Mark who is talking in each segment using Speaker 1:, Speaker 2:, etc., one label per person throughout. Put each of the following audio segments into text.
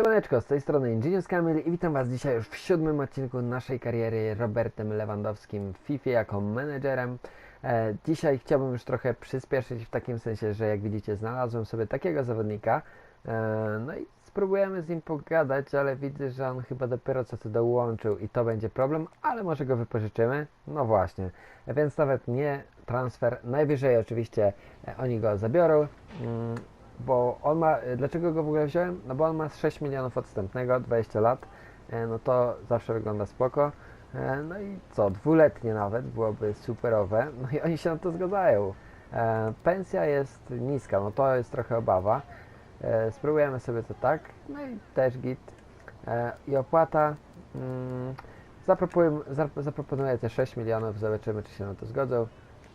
Speaker 1: Siemaneczko, z tej strony Ingenious Kamil i witam Was dzisiaj już w siódmym odcinku naszej kariery Robertem Lewandowskim w FIFA jako menedżerem. E, dzisiaj chciałbym już trochę przyspieszyć w takim sensie, że jak widzicie znalazłem sobie takiego zawodnika, e, no i spróbujemy z nim pogadać, ale widzę, że on chyba dopiero co to dołączył i to będzie problem, ale może go wypożyczymy? No właśnie, więc nawet nie transfer, najwyżej oczywiście e, oni go zabiorą. Mm, bo on ma, dlaczego go w ogóle wziąłem? No bo on ma z 6 milionów odstępnego, 20 lat, e, no to zawsze wygląda spoko. E, No i co, dwuletnie nawet byłoby superowe, no i oni się na to zgadzają. E, Pensja jest niska, no to jest trochę obawa. Spróbujemy sobie to tak, no i też git. I opłata, mm, zaproponuję, zap- zaproponuję te 6 milionów, zobaczymy czy się na to zgodzą.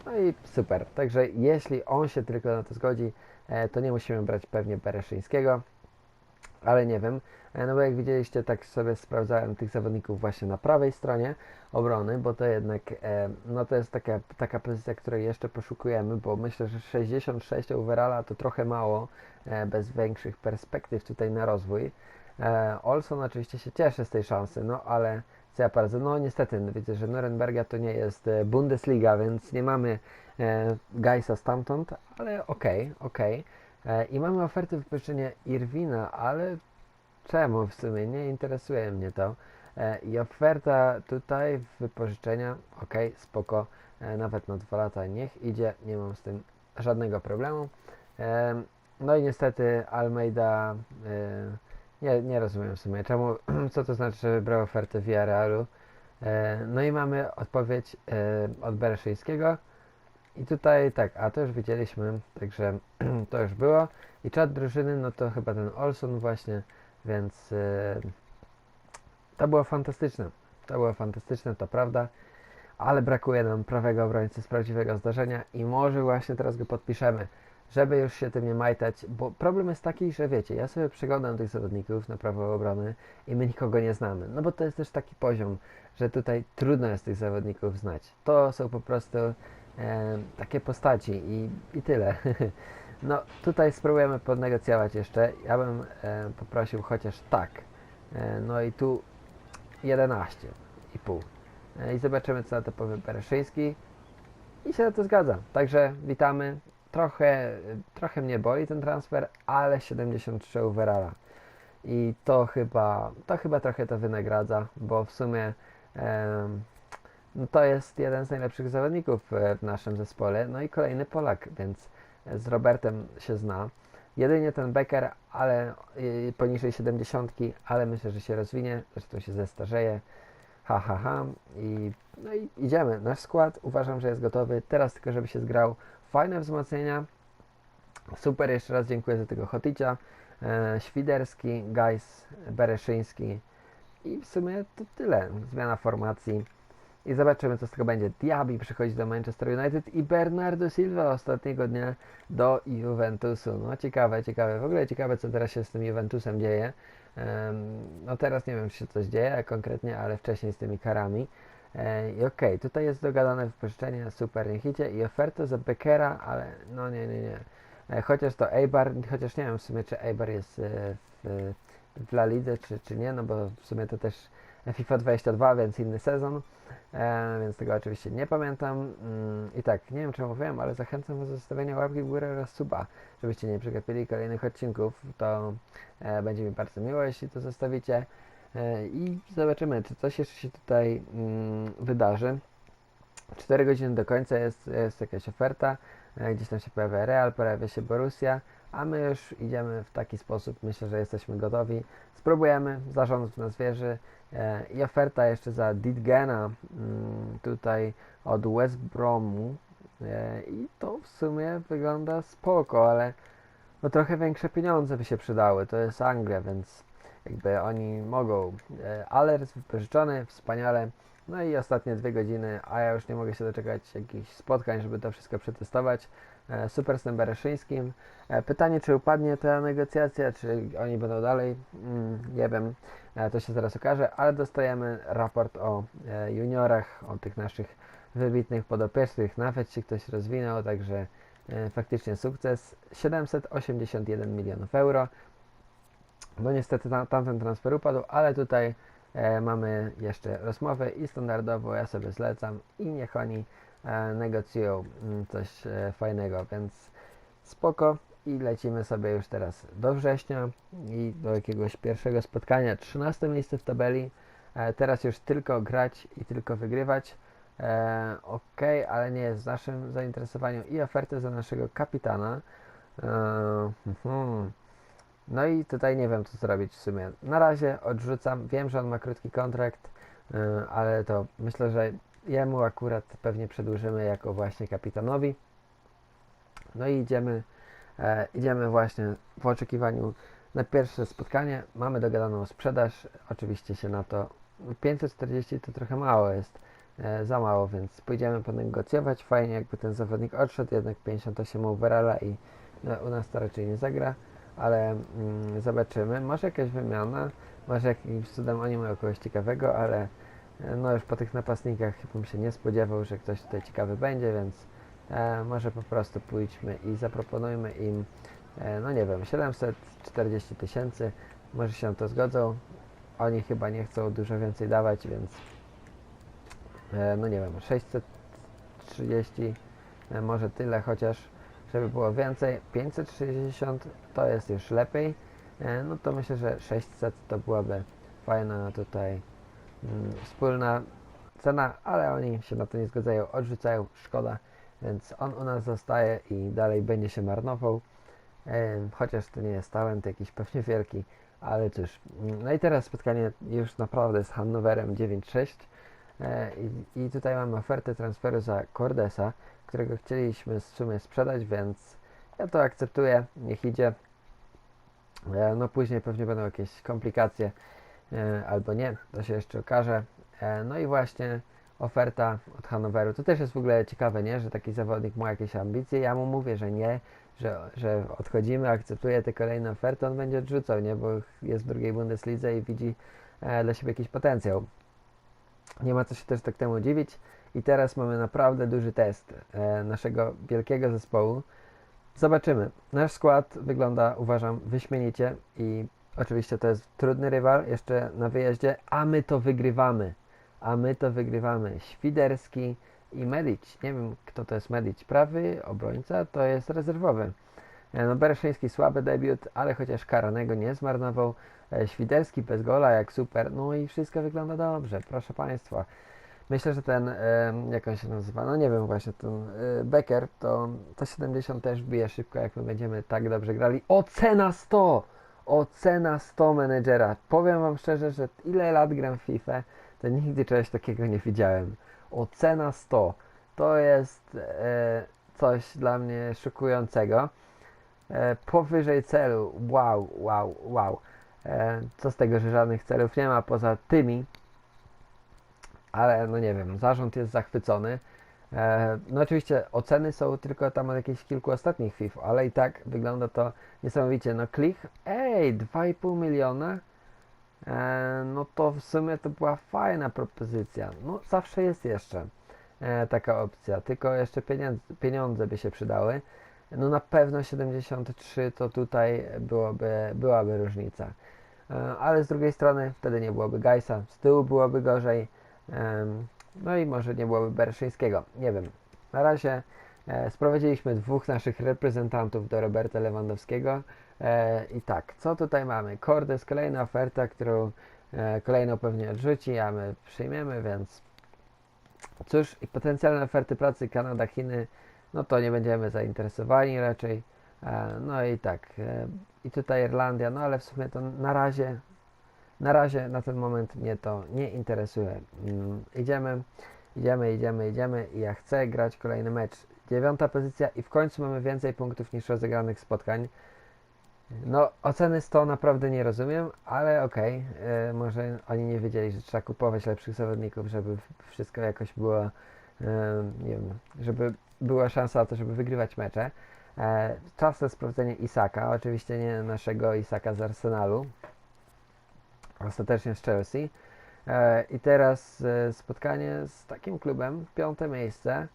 Speaker 1: No i super, także jeśli on się tylko na to zgodzi, e, to nie musimy brać pewnie Bereszyńskiego, ale nie wiem, e, no bo jak widzieliście, tak sobie sprawdzałem tych zawodników właśnie na prawej stronie obrony, bo to jednak, e, no to jest taka, taka pozycja, której jeszcze poszukujemy, bo myślę, że 66 overalla to trochę mało, bez większych perspektyw tutaj na rozwój. E, Olson oczywiście się cieszy z tej szansy, no ale co ja poradzę? No niestety, no, widzę, że Nuremberga to nie jest e, Bundesliga, więc nie mamy e, Geisa stamtąd, ale okej, okej. E, I mamy ofertę wypożyczenia Irwina, ale czemu w sumie? Nie interesuje mnie to. E, I oferta tutaj wypożyczenia, okej, spoko, e, nawet na dwa lata niech idzie, nie mam z tym żadnego problemu. E, No i niestety Almeida, nie, nie rozumiem w sumie, czemu, co to znaczy, że wybrał ofertę Villarrealu. E, No i mamy odpowiedź e, od Bereszyńskiego. I tutaj tak, a to już widzieliśmy, także to już było. I czat drużyny, no to chyba ten Olson właśnie, więc e, to było fantastyczne. To było fantastyczne, to prawda. Ale brakuje nam prawego obrońcy z prawdziwego zdarzenia i może właśnie teraz go podpiszemy, żeby już się tym nie majtać, bo problem jest taki, że wiecie, ja sobie przeglądam tych zawodników na prawo obrony i my nikogo nie znamy. No bo to jest też taki poziom, że tutaj trudno jest tych zawodników znać. To są po prostu e, takie postaci i, i tyle. No tutaj spróbujemy podnegocjować jeszcze. Ja bym e, poprosił chociaż tak. E, no i tu 11,5. E, I zobaczymy co na to powie Bereszyński. I się na to zgadza. Także witamy. Trochę, trochę mnie boli ten transfer, ale 73 overalla. I to chyba, to chyba trochę to wynagradza, bo w sumie em, no to jest jeden z najlepszych zawodników e, w naszym zespole. No i kolejny Polak, więc e, z Robertem się zna. Jedynie ten Becker, ale y, poniżej 70, ale myślę, że się rozwinie, zresztą się zestarzeje. Ha, ha, ha. I, no i idziemy. Nasz skład uważam, że jest gotowy. Teraz tylko, żeby się zgrał. Fajne wzmocnienia. Super, jeszcze raz dziękuję za tego Hoticia. E, Świderski, Gajs, Bereszyński. I w sumie to tyle. Zmiana formacji. I zobaczymy, co z tego będzie. Diaby przychodzi do Manchester United i Bernardo Silva ostatniego dnia do Juventusu. No ciekawe, ciekawe. W ogóle ciekawe, co teraz się z tym Juventusem dzieje. Em, no teraz nie wiem, czy się coś dzieje konkretnie, ale wcześniej z tymi karami. E, I okej, tutaj jest dogadane wypożyczenie, super, niech idzie. I oferta za Beckera, ale no nie, nie, nie. E, chociaż to Eibar, chociaż nie wiem w sumie, czy Eibar jest e, w, w La Lidze, czy, czy nie, no bo w sumie to też FIFA 22, więc inny sezon, e, więc tego oczywiście nie pamiętam. Mm, I tak, nie wiem czemu mówiłem, ale zachęcam do zostawienia łapki w górę oraz suba, żebyście nie przegapili kolejnych odcinków. To e, będzie mi bardzo miło, jeśli to zostawicie. E, I zobaczymy, czy coś jeszcze się tutaj mm, wydarzy. 4 godziny do końca jest, jest jakaś oferta, e, gdzieś tam się pojawia Real, pojawia się Borussia, a my już idziemy w taki sposób, myślę, że jesteśmy gotowi. Spróbujemy, zarząd w nas wierzy. E, i oferta jeszcze za Didgena mm, tutaj od West Bromu. I to w sumie wygląda spoko, ale no trochę większe pieniądze by się przydały, to jest Anglia, więc jakby oni mogą. E, Alert wypożyczony, wspaniale. No i ostatnie dwie godziny, a ja już nie mogę się doczekać jakichś spotkań, żeby to wszystko przetestować. E, Super z tym Bereszyńskim. E, Pytanie, czy upadnie ta negocjacja, czy oni będą dalej, mm, nie wiem, to się zaraz okaże, ale dostajemy raport o juniorach, o tych naszych wybitnych podopiecznych, nawet się ktoś rozwinął, także faktycznie sukces. 781 milionów euro. Bo niestety tam, tamten transfer upadł, ale tutaj e, mamy jeszcze rozmowę i standardowo ja sobie zlecam i niech oni e, negocjują mm, coś e, fajnego, więc spoko i lecimy sobie już teraz do września i do jakiegoś pierwszego spotkania. 13 miejsce w tabeli. E, teraz już tylko grać i tylko wygrywać. E, ok, ale nie jest w naszym zainteresowaniu i ofertę za naszego kapitana. E, hmm. No i tutaj nie wiem co zrobić w sumie. Na razie odrzucam. Wiem, że on ma krótki kontrakt, e, ale to myślę, że jemu akurat pewnie przedłużymy jako właśnie kapitanowi. No i idziemy, e, idziemy właśnie w oczekiwaniu na pierwsze spotkanie. Mamy dogadaną sprzedaż. Oczywiście się na to 540 to trochę mało jest, e, za mało, więc pójdziemy ponegocjować. Fajnie jakby ten zawodnik odszedł, jednak 58 overalla i no, u nas to raczej nie zagra, ale mm, zobaczymy. Może jakaś wymiana, może jakimś cudem oni mają kogoś ciekawego, ale e, no już po tych napastnikach bym się nie spodziewał, że ktoś tutaj ciekawy będzie, więc e, może po prostu pójdźmy i zaproponujmy im, e, no nie wiem, 740 tysięcy, może się na to zgodzą. Oni chyba nie chcą dużo więcej dawać, więc e, no nie wiem, 630, e, może tyle chociaż, żeby było więcej. 560 to jest już lepiej, e, no to myślę, że 600 to byłaby fajna tutaj mm, wspólna cena, ale oni się na to nie zgadzają, odrzucają, szkoda, więc on u nas zostaje i dalej będzie się marnował. E, chociaż to nie jest talent jakiś pewnie wielki, ale cóż. mm, No i teraz spotkanie już naprawdę z Hannoverem 9-6 e, i, i tutaj mamy ofertę transferu za Cordesa, którego chcieliśmy w sumie sprzedać, więc ja to akceptuję, niech idzie. E, No później pewnie będą jakieś komplikacje e, albo nie, to się jeszcze okaże. E, No i właśnie oferta od Hannoveru. To też jest w ogóle ciekawe, nie? Że taki zawodnik ma jakieś ambicje. Ja mu mówię, że nie, że, że odchodzimy, akceptuje te kolejne oferty, on będzie odrzucał, nie? Bo jest w drugiej Bundeslidze i widzi dla siebie jakiś potencjał. Nie ma co się też tak temu dziwić. I teraz mamy naprawdę duży test e, naszego wielkiego zespołu. Zobaczymy. Nasz skład wygląda, uważam, wyśmienicie i oczywiście to jest trudny rywal jeszcze na wyjeździe, a my to wygrywamy. A my to wygrywamy. Świderski i Medic. Nie wiem, kto to jest Medic. Prawy obrońca to jest rezerwowy. E, No, Bereszyński słaby debiut, ale chociaż karanego nie zmarnował. E, Świderski bez gola, jak super. No i wszystko wygląda dobrze, proszę Państwa. Myślę, że ten, jak on się nazywa, no nie wiem właśnie, ten e, Becker, to, to 70 też bije szybko, jak my będziemy tak dobrze grali. Ocena 100! Ocena 100 menedżera. Powiem Wam szczerze, że ile lat gram w FIFA, to nigdy czegoś takiego nie widziałem. Ocena 100. To jest e, coś dla mnie szokującego. E, powyżej celu. Wow, wow, wow. E, co z tego, że żadnych celów nie ma poza tymi. Ale no nie wiem, zarząd jest zachwycony. E, no oczywiście oceny są tylko tam od jakichś kilku ostatnich FIFA, ale i tak wygląda to niesamowicie. No klik, ej, 2,5 miliona. E, no to w sumie to była fajna propozycja. No zawsze jest jeszcze e, taka opcja, tylko jeszcze pieniądze, pieniądze by się przydały. No na pewno 73 to tutaj byłoby, byłaby różnica. E, ale z drugiej strony wtedy nie byłoby Gajsa, z tyłu byłoby gorzej. No i może nie byłoby Bereszyńskiego. Nie wiem. Na razie e, sprowadziliśmy dwóch naszych reprezentantów do Roberta Lewandowskiego. E, I tak, co tutaj mamy? Cordes, kolejna oferta, którą e, kolejną pewnie odrzuci, a my przyjmiemy, więc cóż, i potencjalne oferty pracy Kanada, Chiny, no to nie będziemy zainteresowani raczej. No i tak, i tutaj Irlandia, no ale w sumie to na razie, na razie na ten moment mnie to nie interesuje. Mm, idziemy, idziemy, idziemy, idziemy i ja chcę grać kolejny mecz. Dziewiąta pozycja i w końcu mamy więcej punktów niż rozegranych spotkań. No, oceny 100 naprawdę nie rozumiem, ale okej, e, może oni nie wiedzieli, że trzeba kupować lepszych zawodników, żeby wszystko jakoś było, e, nie wiem, żeby była szansa na to, żeby wygrywać mecze. E, czas na sprawdzenie Isaka, oczywiście nie naszego Isaka z Arsenalu, ostatecznie z Chelsea. E, I teraz e, spotkanie z takim klubem, piąte miejsce,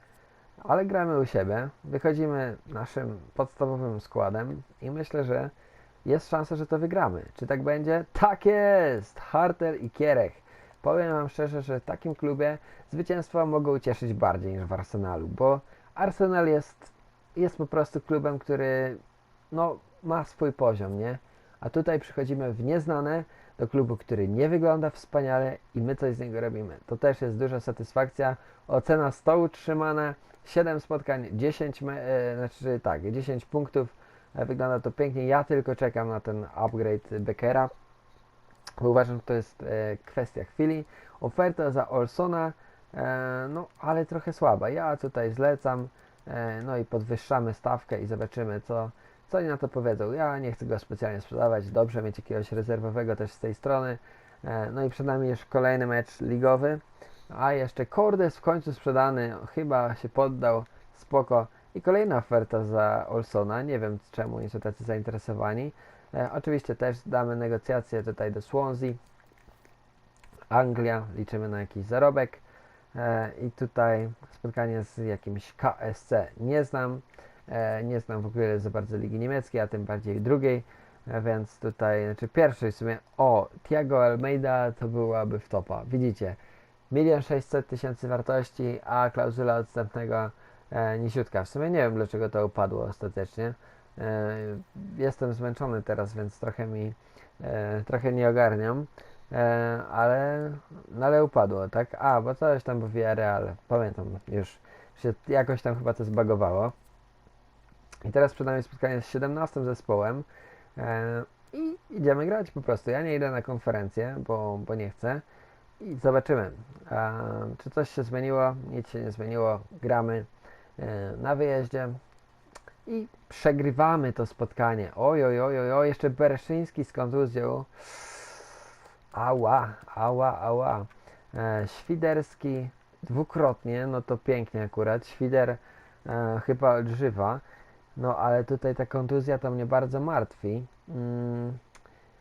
Speaker 1: ale gramy u siebie, wychodzimy naszym podstawowym składem i myślę, że jest szansa, że to wygramy. Czy tak będzie? Tak jest! Hartel i Kierech. Powiem Wam szczerze, że w takim klubie zwycięstwa mogą cieszyć bardziej niż w Arsenalu, bo Arsenal jest, jest po prostu klubem, który no, ma swój poziom, nie? A tutaj przychodzimy w nieznane do klubu, który nie wygląda wspaniale i my coś z niego robimy. To też jest duża satysfakcja. Ocena 100 utrzymana, 7 spotkań, 10, me- e, znaczy tak, 10 punktów. E, Wygląda to pięknie. Ja tylko czekam na ten upgrade Beckera. Bo uważam, że to jest e, kwestia chwili. Oferta za Olsona, no ale trochę słaba. Ja tutaj zlecam, no i podwyższamy stawkę i zobaczymy, co, co oni na to powiedzą. Ja nie chcę go specjalnie sprzedawać. Dobrze mieć jakiegoś rezerwowego też z tej strony. E, no i przed nami już kolejny mecz ligowy. A jeszcze Cordes w końcu sprzedany. Chyba się poddał. Spoko. I kolejna oferta za Olsona. Nie wiem czemu oni są tacy zainteresowani. E, oczywiście też damy negocjacje tutaj do Swansea. Anglia. Liczymy na jakiś zarobek. E, I tutaj spotkanie z jakimś KSC. Nie znam. E, nie znam w ogóle za bardzo Ligi Niemieckiej, a tym bardziej drugiej, e, więc tutaj, znaczy pierwszej w sumie, o, Thiago Almeida to byłaby w topa, widzicie, milion sześćset tysięcy wartości, a klauzula odstępnego e, w sumie nie wiem dlaczego to upadło ostatecznie, e, jestem zmęczony teraz, więc trochę mi, e, trochę nie ogarniam, e, ale, no ale upadło, tak, a, bo coś tam w Villarreal, pamiętam już, się jakoś tam chyba to zbagowało, i teraz przed nami spotkanie z 17 zespołem e, i idziemy grać po prostu. Ja nie idę na konferencję, bo, bo nie chcę. I zobaczymy, e, czy coś się zmieniło. Nic się nie zmieniło. Gramy e, na wyjeździe i przegrywamy to spotkanie. Oj, oj, oj, oj, oj jeszcze Bereszyński z kontuzją. Ała, ała, ała. E, Świderski dwukrotnie, no to pięknie akurat. Świder e, chyba odżywa. No ale tutaj ta kontuzja to mnie bardzo martwi. Mm,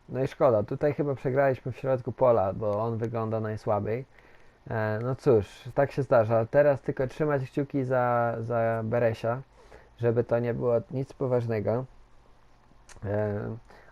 Speaker 1: no i szkoda, tutaj chyba przegraliśmy w środku pola, bo on wygląda najsłabiej. E, no cóż, tak się zdarza. Teraz tylko trzymać kciuki za, za Beresia, żeby to nie było nic poważnego. E,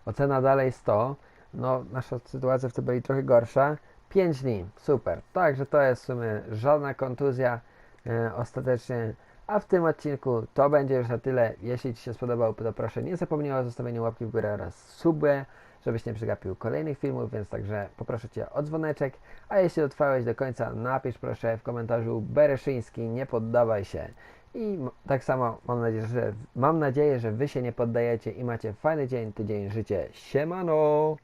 Speaker 1: ocena dalej 100. No, nasza sytuacja w tym byli trochę gorsza. 5 dni, super. Także to jest w sumie żadna kontuzja. E, ostatecznie a w tym odcinku to będzie już na tyle. Jeśli Ci się spodobał, to proszę nie zapomnij o zostawieniu łapki w górę oraz subę, żebyś nie przegapił kolejnych filmów, więc także poproszę Cię o dzwoneczek. A jeśli dotrwałeś do końca, napisz proszę w komentarzu Bereszyński, nie poddawaj się. I tak samo mam nadzieję, że, mam nadzieję, że Wy się nie poddajecie i macie fajny dzień, tydzień, życie. Siemano!